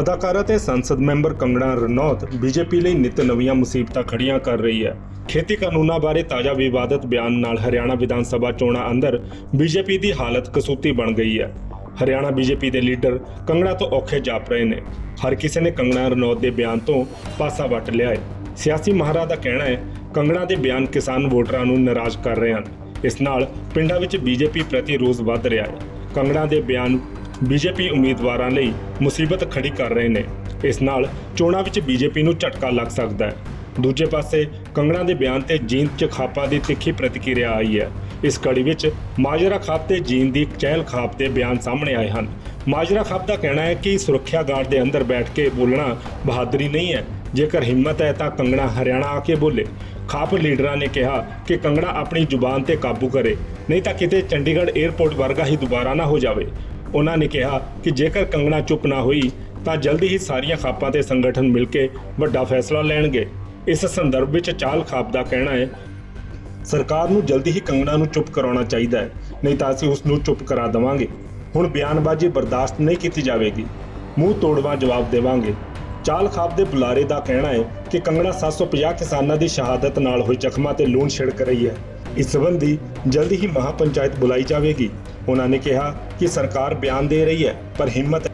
ਅਦਾਕਾਰਾ ਤੇ ਸੰਸਦ ਮੈਂਬਰ ਕੰਗਣਾ ਰਣੌਤ ਬੀਜੇਪੀ ਲਈ ਨਿਤ ਨਵੀਆਂ ਮੁਸੀਬਤਾਂ ਖੜੀਆਂ ਕਰ ਰਹੀ ਹੈ। ਖੇਤੀ ਕਾਨੂੰਨਾਂ ਬਾਰੇ ਤਾਜ਼ਾ ਵਿਵਾਦਤ ਬਿਆਨ ਨਾਲ ਹਰਿਆਣਾ ਵਿਧਾਨ ਸਭਾ ਚੋਣਾਂ ਅੰਦਰ ਬੀਜੇਪੀ ਦੀ ਹਾਲਤ ਕਸੂਤੀ ਬਣ ਗਈ ਹੈ। ਹਰਿਆਣਾ ਬੀਜੇਪੀ ਦੇ ਲੀਡਰ ਕੰਗਣਾ ਤੋਂ ਔਖੇ ਜਾਪ ਰਹੇ ਨੇ। ਹਰ ਕਿਸੇ ਨੇ ਕੰਗਣਾ ਰਣੌਤ ਦੇ ਬਿਆਨ ਤੋਂ ਪਾਸਾ ਵੱਟ ਲਿਆ ਹੈ। ਸਿਆਸੀ ਮਹਾਰਾ ਦਾ ਕਹਿਣਾ ਹੈ, ਕੰਗਣਾ ਦੇ ਬਿਆਨ ਕਿਸਾਨ ਵੋਟਰਾਂ ਨੂੰ ਨਾਰਾਜ਼ ਕਰ ਰਹੇ ਹਨ। ਇਸ ਨਾਲ ਪਿੰਡਾਂ ਵਿੱਚ ਬੀਜੇਪੀ ਪ੍ਰਤੀ ਰੋਸ ਵੱਧ ਰਿਹਾ ਹੈ। ਕੰਗਣਾ ਦੇ ਬਿਆਨ ਬੀਜੇਪੀ ਉਮੀਦਵਾਰਾਂ ਲਈ ਮੁਸੀਬਤ ਖੜੀ ਕਰ ਰਹੇ ਨੇ। ਇਸ ਨਾਲ ਚੋਣਾਂ ਵਿੱਚ ਬੀਜੇਪੀ ਨੂੰ ਝਟਕਾ ਲੱਗ ਸਕਦਾ ਹੈ। ਦੂਜੇ ਪਾਸੇ ਕੰਗਣਾ ਦੇ ਬਿਆਨ ਤੇ ਜੀਂਦ ਚ ਖਾਪਾ ਦੀ ਤਿੱਖੀ ਪ੍ਰਤੀਕਿਰਿਆ ਆਈ ਹੈ। ਇਸ ਕੜੀ ਵਿੱਚ ਮਾਜਰਾ ਖਾਪ ਤੇ ਜੀਂਦ ਦੀ ਚਹਿਲ ਖਾਪ ਦੇ ਬਿਆਨ ਸਾਹਮਣੇ ਆਏ ਹਨ। ਮਾਜਰਾ ਖਾਪ ਦਾ ਕਹਿਣਾ ਹੈ ਕਿ ਸੁਰੱਖਿਆ ਗਾਰਡ ਦੇ ਅੰਦਰ ਬੈਠ ਕੇ ਬੋਲਣਾ ਬਹਾਦਰੀ ਨਹੀਂ ਹੈ। ਜੇਕਰ ਹਿੰਮਤ ਹੈ ਤਾਂ ਕੰਗਣਾ ਹਰਿਆਣਾ ਆ ਕੇ ਬੋਲੇ। ਖਾਪ ਲੀਡਰਾਂ ਨੇ ਕਿਹਾ ਕਿ ਕੰਗਣਾ ਆਪਣੀ ਜ਼ੁਬਾਨ ਤੇ ਕਾਬੂ ਕਰੇ। ਨਹੀਂ ਤਾਂ ਕਿਤੇ ਚੰਡੀਗੜ੍ਹ 에ਅਰਪੋਰਟ ਵਰਗਾ ਹੀ ਦੁਬਾਰਾ ਨਾ ਹੋ ਜਾਵੇ। ਉਹਨਾਂ ਨੇ ਕਿਹਾ ਕਿ ਜੇਕਰ ਕੰਗਣਾ ਚੁੱਪ ਨਾ ਹੋਈ, ਤਾਂ ਜਲਦੀ ਹੀ ਸਾਰੀਆਂ ਖਾਪਾਂ ਤੇ ਸੰਗਠਨ ਮਿਲ ਕੇ ਵੱਡਾ ਫੈਸਲਾ ਲੈਣਗੇ। ਇਸ ਸੰਦਰਭ ਵਿੱਚ ਚਾਲ ਖਾਪ ਦਾ ਕਹਿਣਾ ਹੈ, ਸਰਕਾਰ ਨੂੰ ਜਲਦੀ ਹੀ ਕੰਗਣਾ ਨੂੰ ਚੁੱਪ ਕਰਾਉਣਾ ਚਾਹੀਦਾ ਹੈ, ਨਹੀਂ ਤਾਂ ਅਸੀਂ ਉਸ ਨੂੰ ਚੁੱਪ ਕਰਾ ਦੇਵਾਂਗੇ। ਹੁਣ ਬਿਆਨਬਾਜ਼ੀ ਬਰਦਾਸ਼ਤ ਨਹੀਂ ਕੀਤੀ ਜਾਵੇਗੀ। ਮੂੰਹ ਤੋੜਵਾ ਜਵਾਬ ਦੇਵਾਂਗੇ। ਚਾਲ ਖਾਪ ਦੇ ਬੁਲਾਰੇ ਦਾ ਕਹਿਣਾ ਹੈ ਕਿ ਕੰਗਣਾ 750 ਕਿਸਾਨਾਂ ਦੀ ਸ਼ਹਾਦਤ ਨਾਲ ਹੋਈ ਜ਼ਖਮਾਂ ਤੇ ਲੂਣ ਛਿੜਕ ਰਹੀ ਹੈ। ਇਸ ਸੰਬੰਧੀ ਜਲਦੀ ਹੀ ਮਹਾਪੰਚਾਇਤ ਬੁਲਾਈ ਜਾਵੇਗੀ ਉਹਨਾਂ ਨੇ ਕਿਹਾ ਕਿ ਸਰਕਾਰ ਬਿਆਨ ਦੇ ਰਹੀ ਹੈ ਪਰ ਹਿੰਮਤ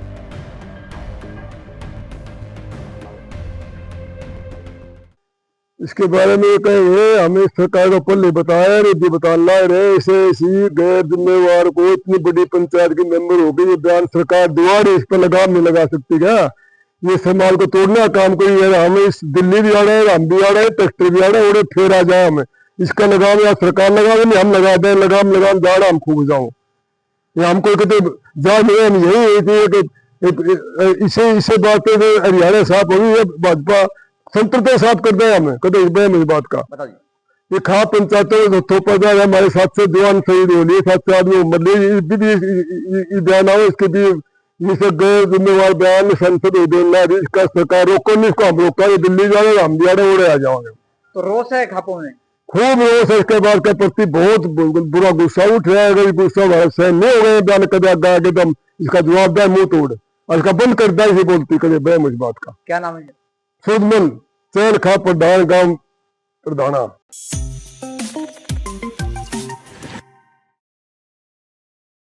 इसके बारे में ये कहेंगे हमें सरकार को पहले बताया नहीं जी बताना रहे ऐसे ऐसी गैर जिम्मेवार को इतनी बड़ी पंचायत के मेंबर हो गई ये बयान सरकार दोबारा इस पर लगाम नहीं लगा सकती क्या ये समाज को तोड़ने का काम करी है हम इस दिल्ली भी आ रहे हैं हम भी आ रहे हैं ट्रैक्टर भी आ रहे हैं और ये फिर आ जाए हमें इसका लगाम या सरकार लगावे नहीं हम लगा दें लगाम लगाम जाड़ा हम खूब जाओ। ये हमको कहते जा नहीं हम यही है कि इसे इसे बात है हरियाणा साफ़ होगी ये भाजपा संतरता साफ़ कर दें हमें कदे इस इस बात का। ये खा पंचायतों में थोपा जाए हमारे साथ से जवान शहीद हो लिए सात से आदमी मर लिए बयान आओ इसके भी इसे गैर जिम्मेवार बयान संसद हो देना इसका सरकार रोको नहीं इसको हम रोका ये दिल्ली जा रहे हम रहे उड़े आ जाओगे तो रोष है खापों में? खूब रोष है इसके बाद के प्रति बहुत बुरा गुस्सा उठ रहा है अगर गुस्सा सहन नहीं हो गए बयान कभी आगे आगे तो इसका जवाब दें मुँह तोड़। और इसका बंद कर दिया इसे बोलती कभी बह मुझ बात का। क्या नाम है? सुदमन चैन खा प्रधान गाँव प्रधाना।